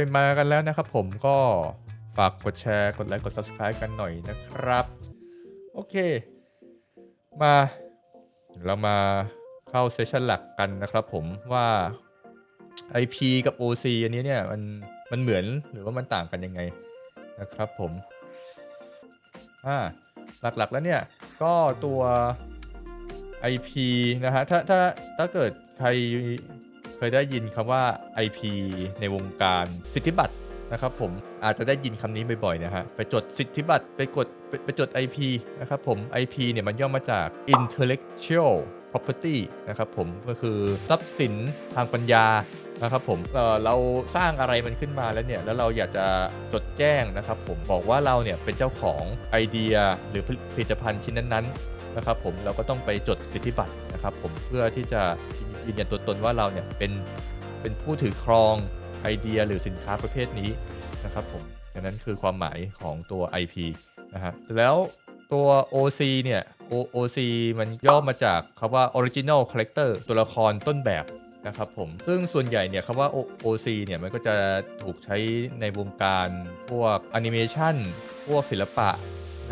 รมากันแล้วนะครับผมก็ฝากกดแชร์ กดไลค์กด subscribe กันหน่อยนะครับ โอเค มาเรามาเข้าเซสชันหลักกันนะครับผมว่า IP กับ OC อันนี้เนี่ยมันมันเหมือนหรือว่ามันต่างกันยังไงนะครับผมอ่าหลักๆแล้วเนี่ย ก็ตัว IP นะฮะถ้าถ้าถ้าเกิดใคร ยได้ยินคำว่า IP ในวงการสิทธิบัตรนะครับผมอาจจะได้ยินคำนี้บ่อยๆนะฮะไปจดสิทธิบัตรไปกดไปไปจด IP นะครับผม IP เนี่ยมันย่อมาจาก intellectual property นะครับผมก็คือทรัพย์สินทางปัญญานะครับผมเเราสร้างอะไรมันขึ้นมาแล้วเนี่ยแล้วเราอยากจะจดแจ้งนะครับผมบอกว่าเราเนี่ยเป็นเจ้าของไอเดียหรือผลิตภัณฑ์ชิ้นนั้นๆนะครับผมเราก็ต้องไปจดสิทธิบัตรนะครับผมเพื่อที่จะ ยืนยันตัวตนว่าเราเนี่ยเป็นเป็นผู้ถือครองไอเดียหรือสินค้าประเภทนี้นะครับผมดังนั้นคือความหมายของตัว IP นะฮะแล้วตัว OC เนี่ย O- OC มันย่อมาจากคำว่า Original Character ตัวละครต้นแบบนะครับผม ซึ่งส่วนใหญ่เนี่ยคำว่า O- OC เนี่ยมันก็จะถูกใช้ในวงการพวกแอนิเมชันพวกศิลปะ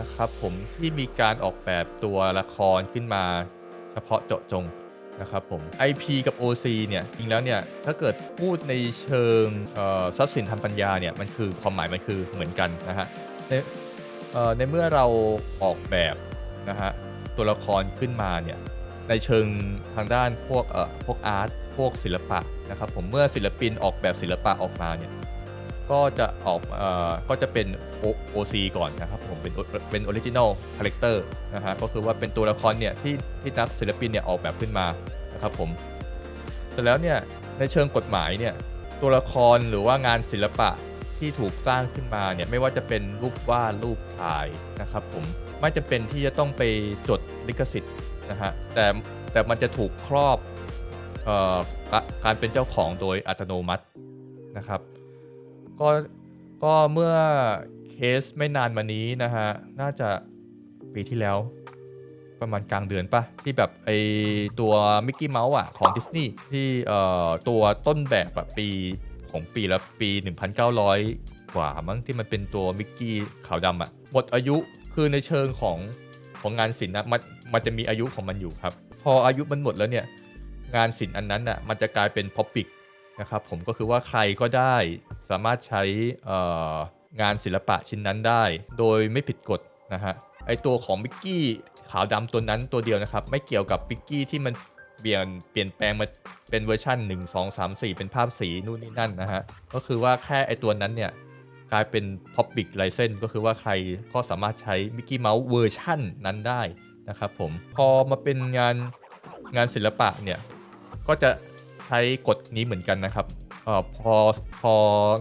นะครับผมที่มีการออกแบบตัวละครขึ้นมาเฉพาะเจาะจง นะครับผม IP กับ OC เนี่ยจริงแล้วเนี่ยถ้าเกิดพูดในเชิงทรัพย์สินทางปัญญาเนี่ยมันคือความหมายมันคือเหมือนกันนะฮะในเอ่อในเมื่อเราออกแบบนะฮะตัวละครขึ้นมาเนี่ยในเชิงทางด้านพวกเอ่อพวกอาร์ตพวกศิลปะนะครับผมเมื่อศิลปินออกแบบศิลปะออกมาเนี่ย ก็จะออกเอ่อก็จะเป็น OC ก่อนนะครับผมเป็นเป็น Original Character นะฮะก็คือว่าเป็นตัวละครเนี่ยที่ที่นักศิลปินเนี่ยออกแบบขึ้นมานะครับผมเสร็จแล้วเนี่ยในเชิงกฎหมายเนี่ยตัวละครหรือว่างานศิลปะที่ถูกสร้างขึ้นมาเนี่ยไม่ว่าจะเป็นรูปวาดรูปถ่ายนะครับผมไม่จะเป็นที่จะต้องไปจดลิขสิทธิ์นะฮะแต่แต่มันจะถูกครอบเอ่อการเป็นเจ้าของโดยอัตโนมัตินะครับ ก็ก็เมื่อเคสไม่นานมานี้นะฮะ น่าจะปีที่แล้ว ประมาณกลางเดือนปะที่แบบไอตัวมิกกี้เมาส์อะ ของดิสนีย์ที่เอ่อตัวต้นแบบอะปีของปีละปี 1,900 กว่ามั้งที่มันเป็นตัวมิกกี้ขาวดำอะหมดอายุคือในเชิงของของงานศิลป์นะมันมันจะมีอายุของมันอยู่ครับ พออายุมันหมดแล้วเนี่ย งานศิลป์อันนั้นอะมันจะกลายเป็นพ็อปิก นะครับผมก็คือว่าใครก็ได้สามารถใช้งานศิลปะชิ้นนั้นได้ โดยไม่ผิดกฎนะฮะไอตัวของมิกกี้ขาวดำตัวนั้นตัวเดียวนะครับ ไม่เกี่ยวกับมิกกี้ที่มันเปลี่ยนเปลี่ยนแปลงมาเป็นเวอร์ชัน1 2 3 4 เป็นภาพสีนู่นนี่นั่นนะฮะก็คือว่าแค่ไอตัวนั้นเนี่ยกลายเป็น Public License ก็คือว่าใครก็สามารถใช้มิกกี้เมาส์เวอร์ชันนั้นได้นะครับผม พอมาเป็นงานงานศิลปะเนี่ย ก็จะ ช้กฎนี้เหมือนกันนะครับออพอพอ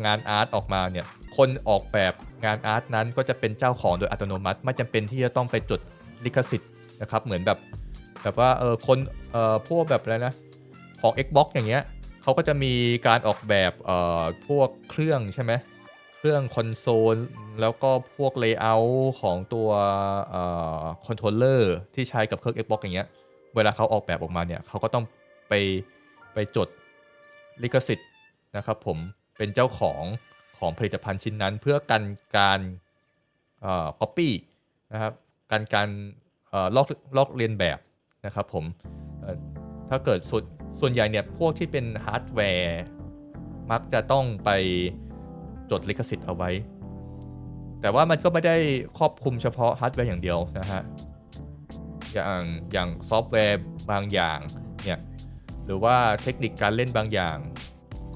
งานอาร์ตออกมาเนี่ยคนออกแบบงานอาร์ตนั้นก็จะเป็นเจ้าของโดยอัตโนมัติ ไม่จำเป็นที่จะต้องไปจดลิขสิทธิ์นะครับเหมือนแบบแบบว่าเออคนเออพวกแบบอะไรนะของ Xbox อย่างเงี้ยเขาก็จะมีการออกแบบเอ่อพวกเครื่องใช่ไหมเครื่องคอนโซลแล้วก็พวกเลเยอร์ของตัวเออคอนโทรลเลอร์ที่ใช้กับเครื่อง Xbox อย่างเงี้ย เวลาเขาออกแบบออกมาเนี่ยเขาก็ต้องไป ไปจดลิขสิทธิ์นะครับผมเป็นเจ้าของของผลิตภัณฑ์ชิ้นนั้น เพื่อกันการเอ่อ copy นะครับการการเอ่อลอกลอกเลียนแบบนะครับผมถ้าเกิดส่วนส่วนใหญ่เนี่ยพวกที่เป็นฮาร์ดแวร์มักจะต้องไปจดลิขสิทธิ์เอาไว้ แต่ว่ามันก็ไม่ได้ครอบคลุมเฉพาะฮาร์ดแวร์อย่างเดียวนะฮะอย่างอย่างซอฟต์แวร์บางอย่างเนี่ย หรือว่าเทคนิคการเล่นบางอย่าง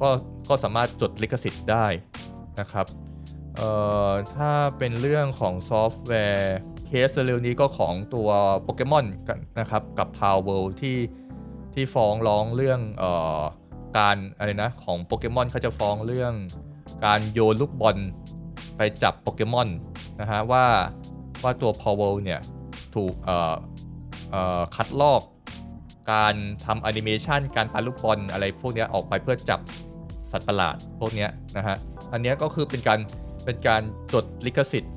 ก็ก็สามารถจดลิขสิทธิ์ได้นะครับเอ่อถ้าเป็นเรื่องของซอฟต์แวร์เคสเร็วนี้ก็ของตัวโปเกมอนกันนะครับ กับ Power World ที่ที่ฟ้องร้องเรื่องเอ่อการอะไรนะของโปเกมอนเขาจะฟ้องเรื่องการโยนลูกบอลไปจับโปเกมอนนะฮะว่าว่าตัว Power World เนี่ยถูกเอ่อเอ่อคัดลอก การทำแอนิเมชันการปาลูกบอลอะไรพวกนี้ออกไปเพื่อจับสัตว์ประหลาดพวกนี้นะฮะ อันเนี้ยก็คือเป็นการเป็นการจดลิขสิทธิ์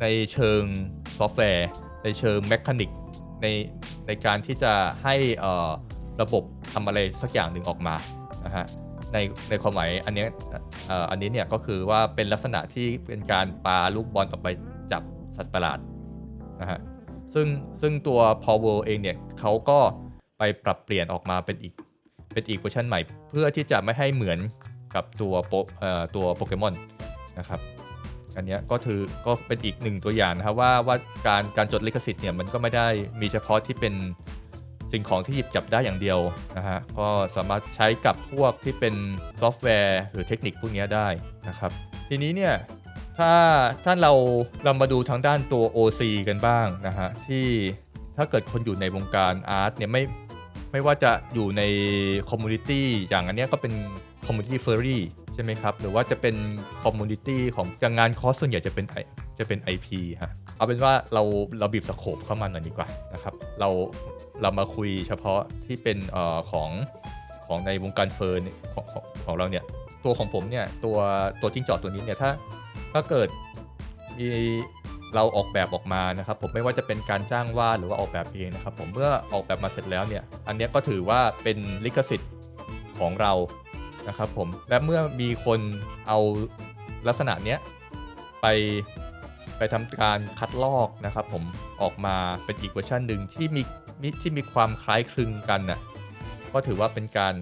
ในเชิงซอฟต์แวร์ ในเชิงแมคานิกในในการที่จะให้ระบบทำอะไรสักอย่างหนึ่งออกมานะฮะในในความหมายอันเนี้ยอันนี้เนี่ยก็คือว่าเป็นลักษณะที่เป็นการปาลูกบอลออกไปจับสัตว์ประหลาดนะฮะซึ่งซึ่งตัว Power เองเนี่ยเขาก็ ไปปรับเปลี่ยนออกมาเป็นอีกเป็นอีกเวอร์ชันใหม่ เพื่อที่จะไม่ให้เหมือนกับตัวโปเอ่อตัวโปเกมอนนะครับอันนี้ก็ถือก็เป็นอีกหนึ่งตัวอย่างนะครับว่าว่าการการจดลิขสิทธิ์เนี่ยมันก็ไม่ได้มีเฉพาะที่เป็นสิ่งของที่หยิบจับได้อย่างเดียวนะฮะก็สามารถใช้กับพวกที่เป็นซอฟต์แวร์หรือเทคนิคพวกนี้ได้นะครับ ทีนี้เนี่ยถ้าถ้าเราเรามาดูทางด้านตัว OC กันบ้างนะฮะที่ถ้าเกิดคนอยู่ในวงการอาร์ตเนี่ยไม่ ไม่ว่าจะอยู่ในคอมมูนิตี้อย่างอันนี้ก็เป็นคอมมูนิตี้เฟอร์รี่ใช่ไหมครับ หรือว่าจะเป็นคอมมูนิตี้ของงานคอร์สส่วนใหญ่จะเป็นจะเป็น IP ฮะเอาเป็นว่าเราเราบีบสโคปเข้ามาหน่อยดีกว่านะครับเราเรามาคุยเฉพาะที่เป็นออของของในวงการเฟิร์นของของของเราเนี่ยตัวของผมเนี่ยตัวตัวจิ้งจอกตัวนี้เนี่ยถ้าถ้าเกิดมี เราออกแบบออกมานะครับผมไม่ว่าจะเป็นการจ้างวาดหรือว่าออกแบบเองนะครับผมเมื่อออกแบบมาเสร็จแล้วเนี่ยอันนี้ก็ถือว่าเป็นลิขสิทธิ์ของเรานะครับผมและเมื่อมีคนเอาลักษณะเนี้ยไปไปทำการคัดลอกนะครับผมออกมาเป็นอีกเวอร์ชันหนึ่งที่มีมที่มีความคล้ายคลึงกันน่ะก็ถือว่าเป็นการ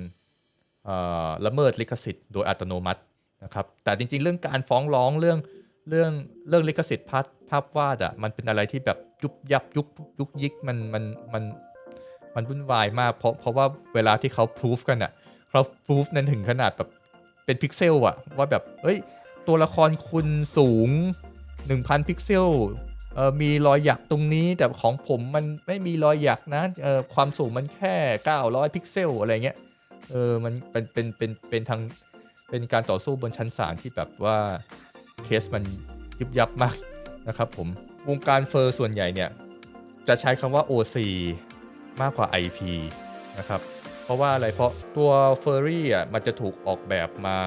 ละเมิดลิขสิทธิ์โดยอัตโนมัตินะครับแต่จริงๆ เรื่องการฟ้องร้องเรื่องเรื่องเรื่องลิขสิทธิ์ภาพ ภาพวาดอะมันเป็นอะไรที่แบบยุบยับยุกยุกยิกมันมันมันมันวุ่นวายมากเพราะเพราะว่าเวลาที่เขาพิสูจกันอะเขาพิสูจนั้นถึงขนาดแบบเป็นพิกเซลอะว่าแบบเอ้ย ตัวละครคุณสูง 1,000 พิกเซลเออมีรอยหยักตรงนี้แต่ของผมมันไม่มีรอยหยักนะเออความสูงมันแค่ 900 พิกเซลอะไรเงี้ยเออมันเป็นเป็นเป็นเป็นทางเป็นการต่อสู้บนชั้นศาลที่แบบว่าเคสมันยุบยับมาก นะครับผมวงการเฟอร์ส่วนใหญ่เนี่ยจะใช้คำว่า OC มากกว่า IP นะครับเพราะว่าอะไรเพราะตัวเฟอร์รี่อะมันจะถูกออกแบบมา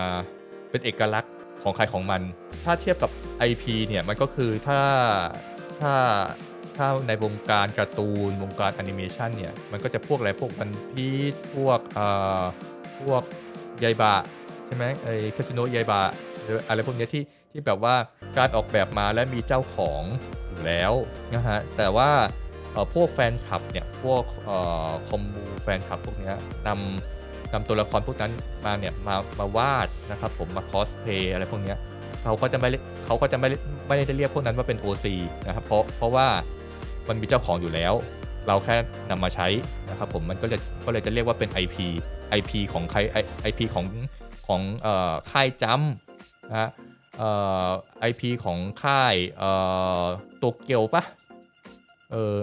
เป็นเอกลักษณ์ของใครของมัน ถ้าเทียบกับ IP เนี่ยมันก็คือถ้าถ้าถ้าในวงการการ์ตูนวงการแอนิเมชันเนี่ยมันก็จะพวกอะไรพวกวันพีชพวกเอ่อพวกยายบะใช่ไหมไอคาสิโนยายบะหรืออะไรพวกเนี้ยที่ ที่แบบว่าการออกแบบมาและมีเจ้าของอยู่แล้วนะฮะแต่ว่าพวกแฟนคลับเนี่ยพวกคอมมูแฟนคลับพวกนี้นำนำตัวละครพวกนั้นมาเนี่ยมามาวาดนะครับผมมาคอสเพย์อะไรพวกนี้เขาก็จะไม่เขาก็จะไม่ไม่ได้เรียกพวกนั้นว่าเป็น OC นะครับเพราะเพราะว่ามันมีเจ้าของอยู่แล้ว เราแค่นำมาใช้นะครับผมมันก็จะก็เลยจะเรียกว่าเป็น IP IP ของใคร IP ของของเอ่อค่ายจัมนะฮะ เอ่อ IP ของค่ายเอ่อโตเกียวปะเออ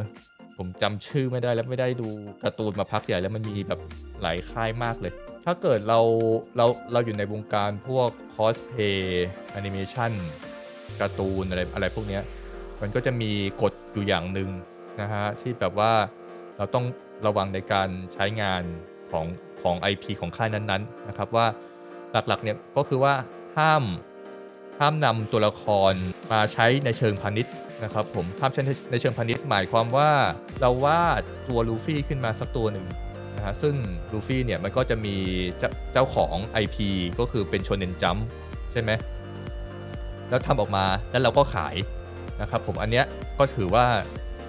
ผมจำชื่อไม่ได้แล้วไม่ได้ดูการ์ตูนมาพักใหญ่แล้วมันมีแบบหลายค่ายมากเลย ถ้าเกิดเราเราเราอยู่ในวงการพวกคอสเพย์แอนิเมชันการ์ตูนอะไรอะไรพวกเนี้ยมันก็จะมีกฎอยู่อย่างหนึ่งนะฮะที่แบบว่าเราต้องระวังในการใช้งานของของ IP ของค่ายนั้นๆนะครับว่าหลักๆเนี่ยก็คือว่าห้าม ห้ามนำตัวละครมาใช้ในเชิงพาณิชย์นะครับผมห้ามใช้ในเชิงพาณิชย์หมายความว่าเราวาดตัวลูฟี่ขึ้นมาสักตัวหนึ่งนะฮะซึ่งลูฟี่เนี่ยมันก็จะมีเจ้าเจาของ IP ก็คือเป็นโชเนนจัมใช่ไหมแล้วทำออกมาแล้วเราก็ขายนะครับผมอันเนี้ยก็ถือว่า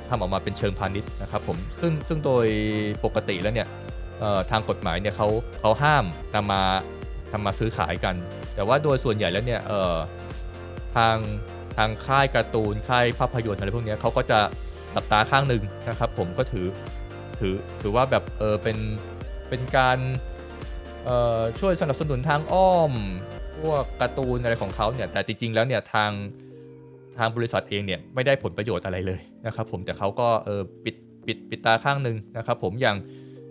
ทำออกมาเป็นเชิงพาณิชย์นะครับผมซึ่งซึ่งโดยปกติแล้วเนี่ยทางกฎหมายเนี่ยเขาเขาห้ามนำมาทำมาซื้อขายกัน แต่ว่าโดยส่วนใหญ่แล้วเนี่ย ทางทางค่ายการ์ตูนค่ายภาพยนตร์อะไรพวกนี้เขาก็จะหลับตาข้างหนึ่งนะครับ ผมก็ถือถือถือว่าแบบเออเป็นเป็นการเอ่อช่วยสนับสนุนทางอ้อม พวกการ์ตูนอะไรของเขาเนี่ย แต่จริง ๆ แล้วเนี่ยทางทางบริษัทเองเนี่ยไม่ได้ผลประโยชน์อะไรเลยนะครับ ผมแต่เขาก็เออปิดปิดปิดตาข้างหนึ่งนะครับ ผมอย่าง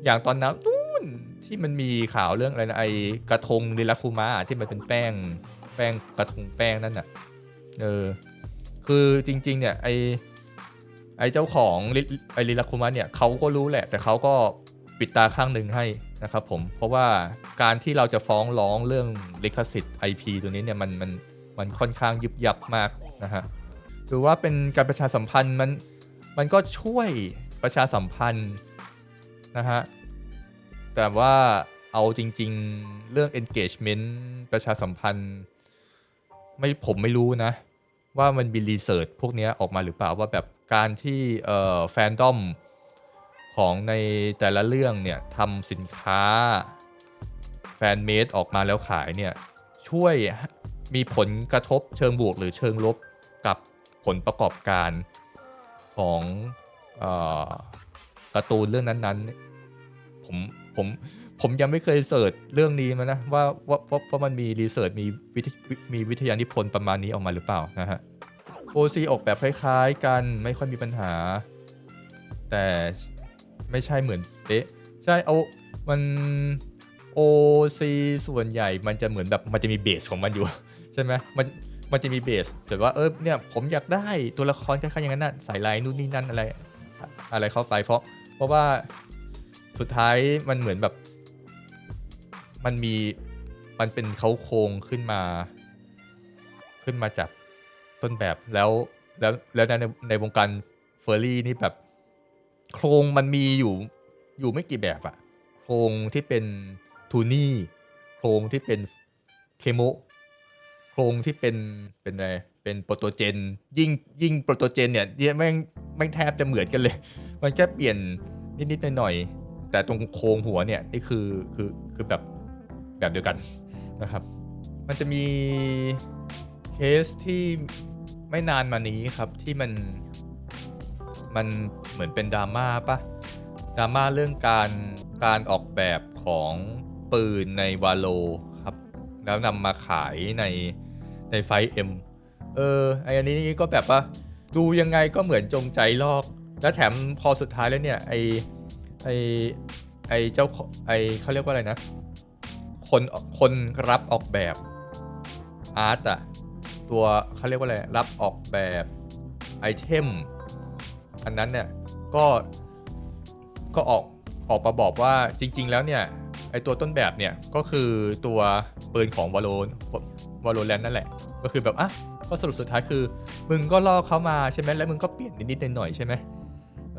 อย่างตอนนั้นนู่นที่มันมีข่าวเรื่องอะไรนะไอกระทงลิลาคูมาที่มันเป็นแป้งแป้งกระทงแป้งนั่นน่ะ เออ คือจริง ๆ เนี่ยไอไอเจ้าของไอลิลาคุมะเนี่ยเขาก็รู้แหละ แต่เขาก็ปิดตาข้างหนึ่งให้นะครับผม เพราะว่าการที่เราจะฟ้องร้องเรื่องลิขสิทธิ์ IP ตัวนี้เนี่ยมันมันมันค่อนข้างยึบยับมากนะฮะถือว่าเป็นการประชาสัมพันธ์มันมันก็ช่วยประชาสัมพันธ์นะฮะ แต่ว่าเอาจริง ๆ เรื่อง engagement ประชาสัมพันธ์ ไม่ผมไม่รู้นะ ว่ามันมีรีเสิร์ชพวกนี้ออกมาหรือเปล่าว่าแบบการที่เอ่อแฟนดอมของในแต่ละเรื่องเนี่ยทำสินค้าแฟนเมดออกมาแล้วขายเนี่ยช่วยมีผลกระทบเชิงบวกหรือเชิงลบกับผลประกอบการของอการ์ตูนเรื่องนั้นๆ ผมผม ผมยังไม่เคยเสิร์ชเรื่องนี้มานะว่าว่าว่าว่ามันมีรีเสิร์ชมีวิทยมีวิทยานิพนธ์ประมาณนี้ออกมาหรือเปล่านะฮะโอซีออกแบบคล้ายๆ กันไม่ค่อยมีปัญหา แต่ไม่ใช่เหมือนเป๊ะใช่เอามัน OC ส่วนใหญ่มันจะเหมือนแบบมันจะมีเบสของมันอยู่ ใช่ไหมมันมันจะมีเบสแต่ว่าเออเนี่ยผมอยากได้ตัวละครคล้ายๆอย่างนั้นนะใส่ลายนู่นนี่นั่นอะไร อะไรเข้าไปเพราะ เพราะว่าสุดท้ายมันเหมือนแบบ มันมีมันเป็นเขาโครงขึ้นมา ขึ้นมาจากต้นแบบแล้วแล้วแล้วในในวงการเฟอร์รี่นี่แบบ โครงมันมีอยู่อยู่ไม่กี่แบบอะโครงที่เป็นทูนี่โครงที่เป็นเคโมโครงที่เป็นเป็นอะไรเป็นโปรโตเจน ยิ่งยิ่งโปรโตเจนเนี่ยเนี่ยแม่งแม่งแทบจะเหมือนกันเลย มันแค่เปลี่ยนนิดๆหน่อยๆแต่ตรงโครงหัวเนี่ยนี่คือคือคือแบบ แบบเดียวกันนะครับ มันจะมีเคสที่ไม่นานมานี้ครับที่มันมันเหมือนเป็นดราม่าปะดราม่าเรื่องการการออกแบบของปืนในวาโลครับ แล้วนำมาขายในในไฟเอ็มเออไออันนี้นี่ก็แบบว่าดูยังไงก็เหมือนจงใจลอก แล้วแถมพอสุดท้ายแล้วเนี่ยไอไอไอเจ้าไอเขาเรียกว่าอะไรนะ คนคนรับออกแบบอาร์ตอะตัวเขาเรียกว่าอะไรรับออกแบบไอเทมอันนั้นเนี่ยก็ก็ออกออกมาบอกว่าจริง ๆ แล้วเนี่ยไอตัวต้นแบบเนี่ยก็คือตัวปืนของวาโลวาโลแลนนั่นแหละ ก็คือแบบอะก็สรุปสุดท้ายคือ มึงก็ล่อเขามาใช่ไหมแล้วมึงก็เปลี่ยนนิดๆหน่อยๆใช่ไหม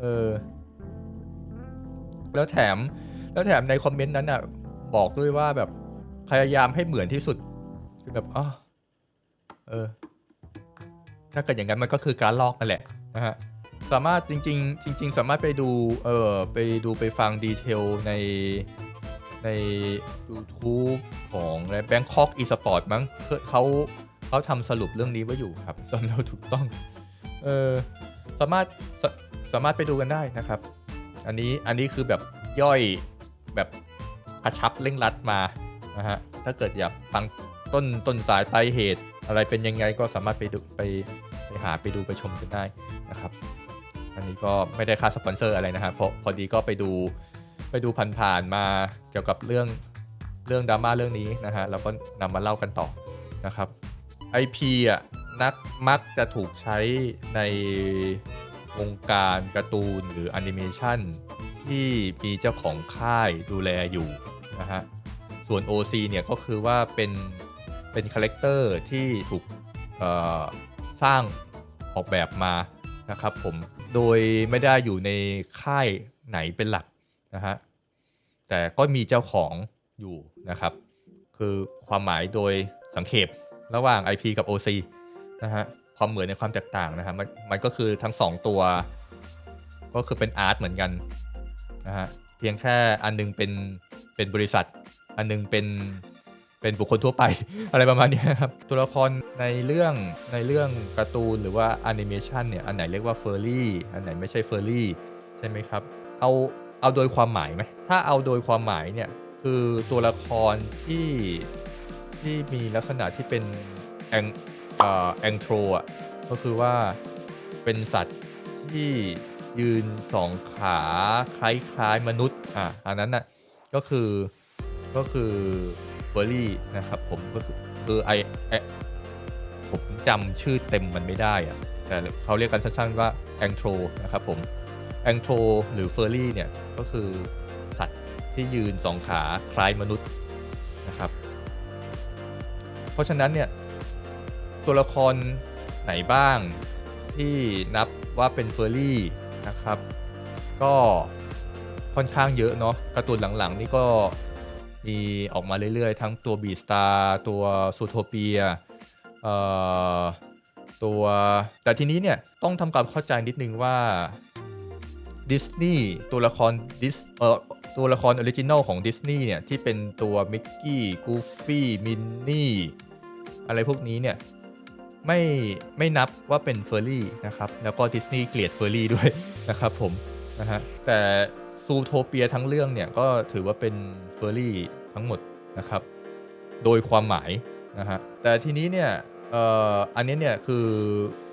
เออแล้วแถมแล้วแถมในคอมเมนต์นั้นอะบอกด้วยว่าแบบ พยายามให้เหมือนที่สุด คือแบบอ๋อเออ ถ้าเกิดอย่างนั้นมันก็คือการลอกนั่นแหละนะฮะสามารถจริง ๆ จริง ๆ สามารถไปดูเออไปดูไปฟังดีเทลในใน YouTube ของแบงคอกอีสปอร์ตมั้งเขาเขาทำสรุปเรื่องนี้ไว้อยู่ครับสำเราถูกต้อง เออสามารถสสามารถไปดูกันได้นะครับ อันนี้อันนี้คือแบบย่อยแบบกระชับเร่งรัดมา นะฮะถ้าเกิดอยากฟังต้นต้นสายปลายเหตุอะไรเป็นยังไงก็สามารถไปดูไปไปหาไปดูไปชมกันได้นะครับ อันนี้ก็ไม่ได้ค่าสปอนเซอร์อะไรนะครับเพราะพอดีก็ไปดูไปดูผ่านๆมาเกี่ยวกับเรื่องเรื่องดราม่าเรื่องนี้นะฮะเราก็นำมาเล่ากันต่อนะครับ IP อะนักมักจะถูกใช้ในวงการการ์ตูนหรือแอนิเมชันที่มีเจ้าของค่ายดูแลอยู่นะฮะ ส่วน OC เนี่ยก็คือว่าเป็นเป็นคาแรคเตอร์ที่ถูกสร้างออกแบบมานะครับผมโดยไม่ได้อยู่ในค่ายไหนเป็นหลักนะฮะแต่ก็มีเจ้าของอยู่นะครับ คือความหมายโดยสังเขประหว่าง IP กับ OC นะฮะความเหมือนในความแตกต่างนะฮะมันมันก็คือทั้ง 2 ตัว ก็คือเป็นอาร์ตเหมือนกันนะฮะเพียงแค่อันนึงเป็นเป็นบริษัท อันนึงเป็นเป็นบุคคลทั่วไป อะไรประมาณนี้ครับ ตัวละครในเรื่องในเรื่องการ์ตูนหรือว่าแอนิเมชันเนี่ย อันไหนเรียกว่าเฟอร์รี่อันไหนไม่ใช่เฟอร์รี่ใช่ไหมครับ เอาเอาโดยความหมายไหมถ้าเอาโดยความหมายเนี่ย คือตัวละครที่ที่มีลักษณะที่เป็นแองแองโทรอะก็คือว่าเป็นสัตว์ที่ยืนสองขาคล้ายๆมนุษย์อะอันนั้นน่ะก็คือ ก็คือเฟอร์รี่นะครับผมก็คือคือไอไอผมจำชื่อเต็มมันไม่ได้อะแต่เขาเรียกกันสั้นๆว่าแองโทรนะครับผมแองโทรหรือเฟอร์รี่เนี่ยก็คือสัตว์ที่ยืนสองขาคล้ายมนุษย์นะครับ เพราะฉะนั้นเนี่ยตัวละครไหนบ้างที่นับว่าเป็นเฟอร์รี่นะครับ ก็ค่อนข้างเยอะเนาะการ์ตูนหลังๆ นี่ก็ มีออกมาเรื่อยๆ ทั้งตัวบีสตาร์ตัวซูโทเปียเอ่อตัวแต่ทีนี้เนี่ยต้องทำความเข้าใจนิดนึงว่าดิสนีย์ตัวละครดิสเอ่อตัวละครออริจินอลของดิสนีย์เนี่ย ที่เป็นตัวมิกกี้กูฟี่มินนี่อะไรพวกนี้เนี่ย ไม่ไม่นับว่าเป็นเฟอร์รี่นะครับ แล้วก็ดิสนีย์เกลียดเฟอร์รี่ด้วยนะครับผมนะฮะแต่ ซูโทเปียทั้งเรื่องเนี่ยก็ถือว่าเป็นเฟอร์รี่ทั้งหมดนะครับ โดยความหมายนะฮะแต่ทีนี้เนี่ยอ,อ,อันนี้เนี่ยคือ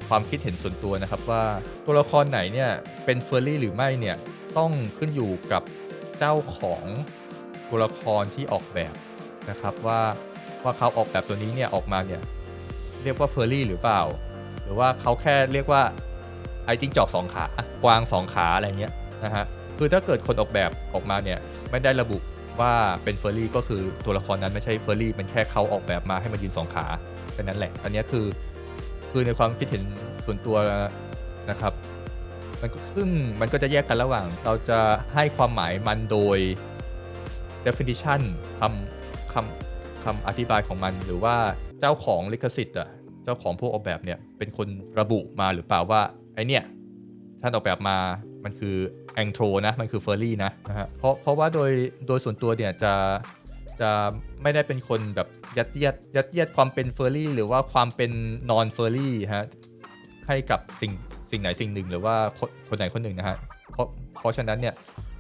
ความคิดเห็นส่วนตัวนะครับว่าตัวละครไหนเนี่ยเป็นเฟอร์รี่หรือไม่เนี่ยต้องขึ้นอยู่กับเจ้าของตัวละครที่ออกแบบนะครับว่าว่าเขาออกแบบตัวนี้เนี่ยออกมาเนี่ยเรียกว่าเฟอร์รี่หรือเปล่า หรือว่าเขาแค่เรียกว่าไอ้จิ้งจอกสองขากวางสองขาอะไรเงี้ยนะฮะ คือถ้าเกิดคนออกแบบออกมาเนี่ยไม่ได้ระบุว่าเป็นเฟอร์รี่ก็คือตัวละครนั้นไม่ใช่เฟอร์รี่มันแค่เขาออกแบบมาให้มันยืนสองขาแค่นั้นแหละ อันนี้คือคือในความคิดเห็นส่วนตัวนะครับมันซึ่งมันก็จะแยกกันระหว่าง เราจะให้ความหมายมันโดย definition คำคำคำอธิบายของมัน หรือว่าเจ้าของลิขสิทธิ์อะเจ้าของพวกออกแบบเนี่ยเป็นคนระบุมาหรือเปล่าว่าไอเนี่ยท่านออกแบบมา มันคือแองโทรนะ มันคือเฟอร์รี่นะนะฮะเพราะเพราะว่าโดยโดยส่วนตัวเนี่ยจะจะไม่ได้เป็นคนแบบยัดเยียดยัดเยียดความเป็นเฟอร์รี่หรือว่าความเป็นนอนเฟอร์รี่ฮะให้กับสิ่งสิ่งไหนสิ่งหนึ่งหรือว่าคนคนไหนคนหนึ่งนะฮะเพราะเพราะฉะนั้นเนี่ย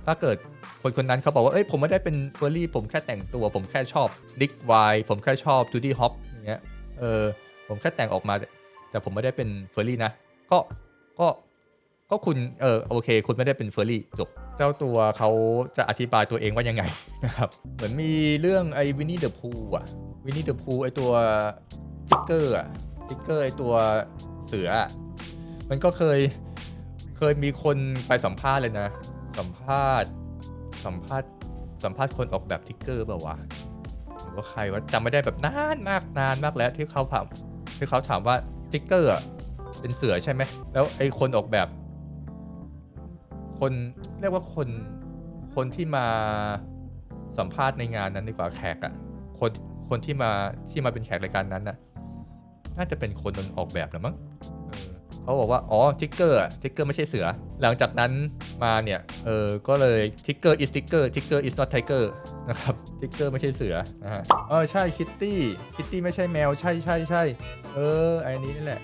ถ้าเกิดคนคนนั้นเขาบอกว่าเอ้ยผมไม่ได้เป็นเฟอร์รี่ ผมแค่แต่งตัว ผมแค่ชอบดิกไวผมแค่ชอบจูดี้ฮอปอย่างเงี้ยเออผมแค่แต่งออกมา แต่ผมไม่ได้เป็นเฟอร์รี่นะก็ก็ ก็คุณเออโอเค คุณไม่ได้เป็นเฟอร์รี่จบ เจ้าตัวเขาจะอธิบายตัวเองว่ายังไงนะครับ เหมือนมีเรื่องไอ้วินนี่เดอะพูอะวินนี่เดอะพูไอ้ตัวทิกเกอร์อะทิกเกอร์ไอ้ตัวเสือ มันก็เคยเคยมีคนไปสัมภาษณ์เลยนะ สัมภาษณ์สัมภาษณ์สัมภาษณ์คนออกแบบทิกเกอร์แบบว่าวะหรือว่าใครว่าจำไม่ได้แบบนานมากนานมากแล้วที่เขาถามที่เขาถามว่าทิกเกอร์เป็นเสือใช่ไหมแล้วไอ้คนออกแบบ คนเรียกว่าคนคนที่มาสัมภาษณ์ในงานนั้นดีกว่าแขกอะคนคนที่มาที่มาเป็นแขกรายการนั้นน่ะ น่าจะเป็นคนออกแบบแหรือมั้งเออเขาบอกว่าอ๋อทิกเกอร์อะทิกเกอร์ไม่ใช่เสือ หลังจากนั้นมาเนี่ยเออก็เลยทิกเกอร์ is ทิกเกอร์ทิกเกอร์ is not tiger นะครับทิกเกอร์ไม่ใช่เสือนะฮะเออใช่คิตตี้คิตตี้ไม่ใช่แมวใช่ใช่ใช่เออไอ้นี้นี่แหละ